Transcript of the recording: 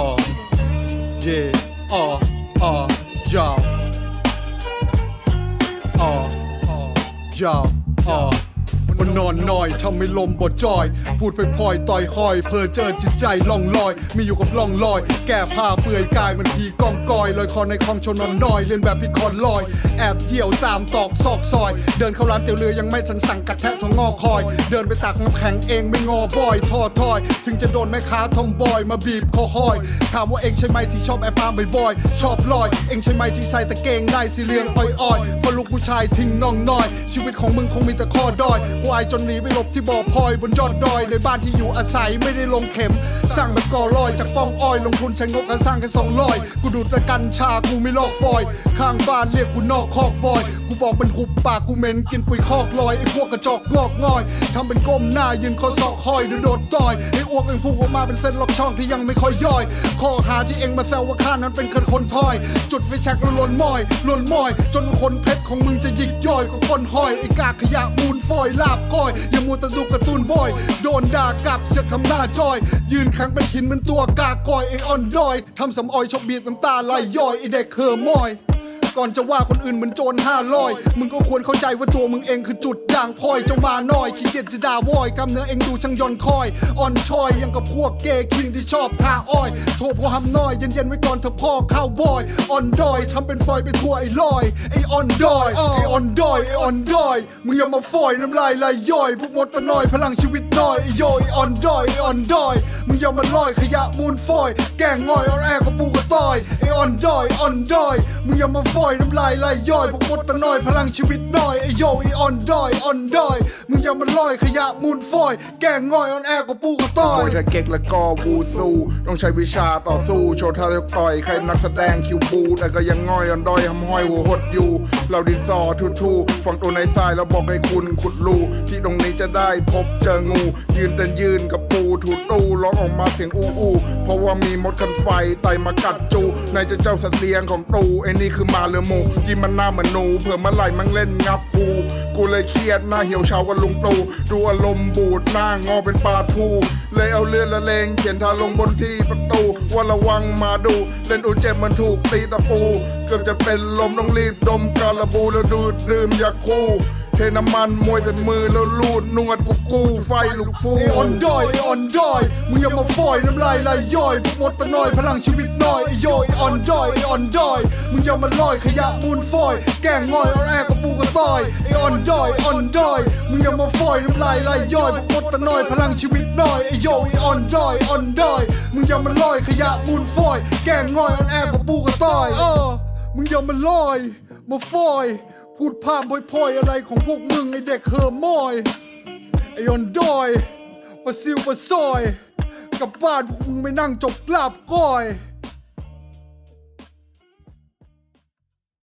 oh, yeah, oh, oh, y'all. Oh, oh, y'all, oh. นอนนอยทำให้ลมบดจอย พูดไปพลอยต่อยคอย เพอเจอจิตใจล่องลอย มีอยู่กับล่องลอย แก้ผ้าเปลือยกายมันพีกองกอยลอยคอในคลองชนนอนนอยเรียนแบบพี่คอนลอย แอบเที่ยวตามตอกซอกซอย เดินเข้าร้านเตี๋ยวเรือยังไม่ทันสั่งกัดแทะทองงอคอย เดินไปตักน้ำแข็งเองไม่งอบอยทอทอย ถึงจะโดนแม่ค้าทอมบอยมาบีบคอคอย ถามว่าเองใช่ไหมที่ชอบแอบปามบ่อยๆชอบลอย เองใช่ไหมที่ใส่ตะเกงในสีเหลืองอ่อยๆเพราะลูกผู้ชายทิ้งน้องน้อย ชีวิตของมึงคงมีแต่ข้อด้อยกูายจนหนีไปหลบที่บ่อพลอยบนยอดดอยในบ้านที่อยู่อาศัยไม่ได้ลงเข็ม สร้างแบบก่อลอยจากป้องอ้อยลงทุนใช้งบการสร้างแค่สองร้อยกูดูดต่กัญชากูไม่ลอกฟอย ข้างบ้านเรียกกูนอกคอกบอย กูบอกมันหุบปากกูเหม็นกินปุ๋ยคอกลอยไอ้พวกกระจอกงอกง่อยทำเป็นก้มหน้ายืนคอศอกคอยเดี๋ยวโดดต่อยไอ้อ้วกเองพุ่งออกมาเป็นเส้นล็อกช่องที่ยังไม่ค่อยย่อย ข้อหาที่เองมาแซวว่าข้านั้นเป็นคนคนทอย จุดไฟแช็กแล้วลนมอยลนมอย จนคนเพชรของมึงจะหยิกย่อยก็ก้นห้อยไอ้กากขยะมูลฟอยลาบก้อย อย่ามัวแต่ดูการ์ตูนบอย โดนด่ากลับเสียทำหน้าจอย ยืนแข็งเป็นหินเป็นตัวกากอยไอ้อ่อนดอยทำสำออยชอบบีบน้ำตาไหลย่อยไอเด็กเคอร์มอย ก่อนจะว่าคนอื่นเหมือนโจรห้าร้อยมึงก็ควรเข้าใจว่าตัวมึงเองคือจุดด่างพลอยเจ้ามาน้อยขี้เกียจจะด่าวอยกำเนื้อเองดูช่างยอนคอยอ่อนชอยยังกับพวกเกย์คิงที่ชอบทาอ้อย โทรพอหำน้อยเย็นๆไว้ก่อนเถอะพ่อข้าวบอยอ่อนดอยทำเป็นฟอยไปทั่วไอ้ลอยไอ้อ่อนดอยไอ้อ่อนดอยไอ้อ่อนดอยมึงอย่ามาฟอยน้ำลายไหลย่อยพวกมดตะน้อยพลังชีวิตน้อยไอ้โยไอ้อ่อนดอยไอ้อ่อนดอยมึงอย่ามาลอยขยะมูลฟอย แกงง่อยอ่อนแอกับปูกระต้อยไอ้ อ่อนดอยอ่อนด้อยมึงอย่ามาฟอยน้ำลายไหลย่อยพวกมดตะน้อยพลังชีวิตน้อยไอโยไออ่อนด้อยอ่อนด้อยมึงอย่ามาลอยขยะมูลฟอย แกงง่อยอ่อนแอกับปูกระต้อยยถ้าเก๊กแล้วก็วูซูต้องใช้วิชาต่อสู้โชว์ท่ายกต่อยใครนักแสดงคิวบูแต่ก็ยังง่อยอ่อนด้อยหำห้อยหัวหดอยู่เราดินสอทูทูฝังตัวในทรายแล้วบอกให้คุณขุดรูที่ตรงนี้จะได้พบเจองู ยืนเดินยืนกับปูถูตู้ร้องออกมาเสียงอู้อู้เพราะว่ามีมดคันไฟไตมากัดจูในจะเจ้าสัตว์เลี้ยงของตูไอ้นี่คือมาเรือมูกินมันหน้าเหมือนหนูเผื่อเมื่อไหร่มันเล่นงับกูกูเลยเครียดหน้าเหี่ยวเฉากับลุงตูดูอารมณ์บูดหน้างอเป็นปลาทูเลยเอาเลือดละเลงเขียนทาลงบนที่ประตูว่าระวังมาดู เล่นอูเจ็บมันถูกตีตะปู เกือบจะเป็นลมต้องรีบดมกาลาบูแล้วดูดดื่มยาคู เทน้ำมันมวยเส้นมือแล้วลูดนวดกุกกู้ไฟลูกฟูไอ้อ่อนด้อยไอ้อ่อนด้อยมึงอย่ามาฟอยน้ำลายไหลย่อยพวกมดตะน้อยพลังชีวิตน้อยไอ้โยไอ้อ่อนด้อยไอ้อ่อนด้อยมึงอย่ามาลอยขยะมูลฟอย แกงง่อยอ่อนแอกับปูกระต้อยไอ้อ่อนด้อยอ่อนด้อยมึงอย่ามาฟอยน้ำลายไหลย่อยพวกมดตะน้อยพลังชีวิตน้อยไอ้โยไอ้อ่อนด้อยอ่อนด้อยมึงอย่ามาลอยขยะมูลฟอย แกงง่อยอ่อนแอกับปูกระต้อยเออมึงอย่ามาลอยมาฟอย พูดภาพพ่อยๆอะไรของพวกมึงไอเด็กเฮอร์มอยไอออนดอยปลาซิวปลาซอยกลับบ้านพวกมึงไม่นั่งจบกลาบก้อย